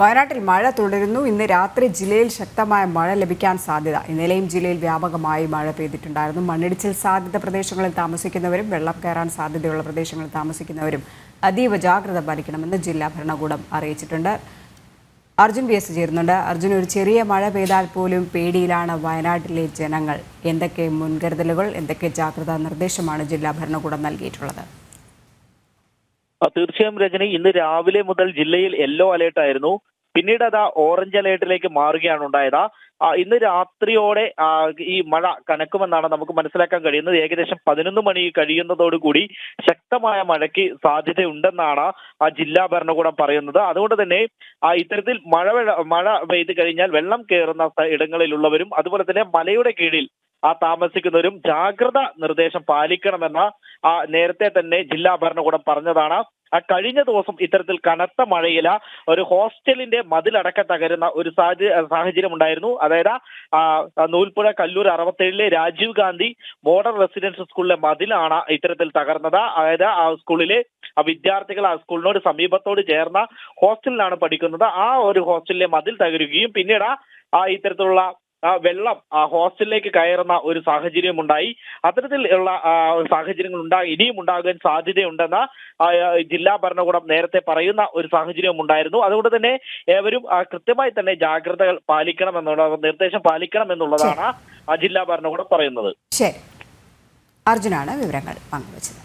വയനാട്ടിൽ മഴ തുടരുന്നു. ഇന്ന് രാത്രി ജില്ലയിൽ ശക്തമായ മഴ ലഭിക്കാൻ സാധ്യത. ഇന്നലെയും ജില്ലയിൽ വ്യാപകമായി മഴ പെയ്തിട്ടുണ്ടായിരുന്നു. മണ്ണിടിച്ചിൽ സാധ്യത പ്രദേശങ്ങളിൽ താമസിക്കുന്നവരും വെള്ളം കയറാൻ സാധ്യതയുള്ള പ്രദേശങ്ങളിൽ താമസിക്കുന്നവരും അതീവ ജാഗ്രത പാലിക്കണമെന്ന് ജില്ലാ ഭരണകൂടം അറിയിച്ചിട്ടുണ്ട്. അർജുൻ വി എസ് ചേരുന്നുണ്ട്. അർജുൻ ഒരു ചെറിയ മഴ പെയ്താൽ പോലും പേടിയിലാണ് വയനാട്ടിലെ ജനങ്ങൾ. എന്തൊക്കെ മുൻകരുതലുകൾ എന്തൊക്കെ ജാഗ്രതാ നിർദ്ദേശമാണ് ജില്ലാ ഭരണകൂടം നൽകിയിട്ടുള്ളത്? തീർച്ചയായും രജനി ഇന്ന് രാവിലെ മുതൽ ജില്ലയിൽ യെല്ലോ അലേർട്ട് ആയിരുന്നു. പിന്നീട് അത് ഓറഞ്ച് അലേർട്ടിലേക്ക് മാറുകയാണ് ഉണ്ടായത്. ഇന്ന് രാത്രിയോടെ ഈ മഴ കനക്കുമെന്നാണ് നമുക്ക് മനസ്സിലാക്കാൻ കഴിയുന്നത്. ഏകദേശം പതിനൊന്ന് മണി കഴിയുന്നതോടുകൂടി ശക്തമായ മഴയ്ക്ക് സാധ്യതയുണ്ടെന്നാണ് ആ ജില്ലാ ഭരണകൂടം പറയുന്നത്. അതുകൊണ്ട് തന്നെ ഇത്തരത്തിൽ മഴ മഴ പെയ്ത് കഴിഞ്ഞാൽ വെള്ളം കയറുന്ന ഇടങ്ങളിലുള്ളവരും അതുപോലെ തന്നെ മലയുടെ കീഴിൽ ആ താമസിക്കുന്നവരും ജാഗ്രത നിർദ്ദേശം പാലിക്കണമെന്ന് നേരത്തെ തന്നെ ജില്ലാ ഭരണകൂടം പറഞ്ഞതാണ്. കഴിഞ്ഞ ദിവസം ഇത്തരത്തിൽ കനത്ത മഴയില ഒരു ഹോസ്റ്റലിന്റെ മതിലടക്കം തകരുന്ന ഒരു സാഹചര്യം ഉണ്ടായിരുന്നു അതായത് നൂൽപ്പുഴ കല്ലൂർ അറുപത്തേഴിലെ രാജീവ് ഗാന്ധി മോഡൽ റെസിഡൻഷ്യൽ സ്കൂളിലെ മതിലാണ് ഇത്തരത്തിൽ തകർന്നത്. അതായത് ആ സ്കൂളിലെ വിദ്യാർത്ഥികൾ ആ സ്കൂളിനോട് സമീപത്തോട് ചേർന്ന ഹോസ്റ്റലിലാണ് പഠിക്കുന്നത്. ആ ഒരു ഹോസ്റ്റലിലെ മതിൽ തകരുകയും പിന്നീട് ആ ഇത്തരത്തിലുള്ള വെള്ളം ഹോസ്റ്റലിലേക്ക് കയറുന്ന ഒരു സാഹചര്യം ഉണ്ടായി അത്തരത്തിൽ ഉള്ള സാഹചര്യങ്ങൾ ഉണ്ടാ ഇനിയും ഉണ്ടാകാൻ സാധ്യതയുണ്ടെന്ന് ജില്ലാ ഭരണകൂടം നേരത്തെ പറയുന്ന ഒരു സാഹചര്യം ഉണ്ടായിരുന്നു അതുകൊണ്ട് തന്നെ ഏവരും കൃത്യമായി തന്നെ ജാഗ്രതകൾ പാലിക്കണം എന്നുള്ള നിർദ്ദേശം പാലിക്കണം എന്നുള്ളതാണ് ജില്ലാ ഭരണകൂടം പറയുന്നത്. അർജുനാണ് വിവരങ്ങൾ പങ്കുവച്ചത്.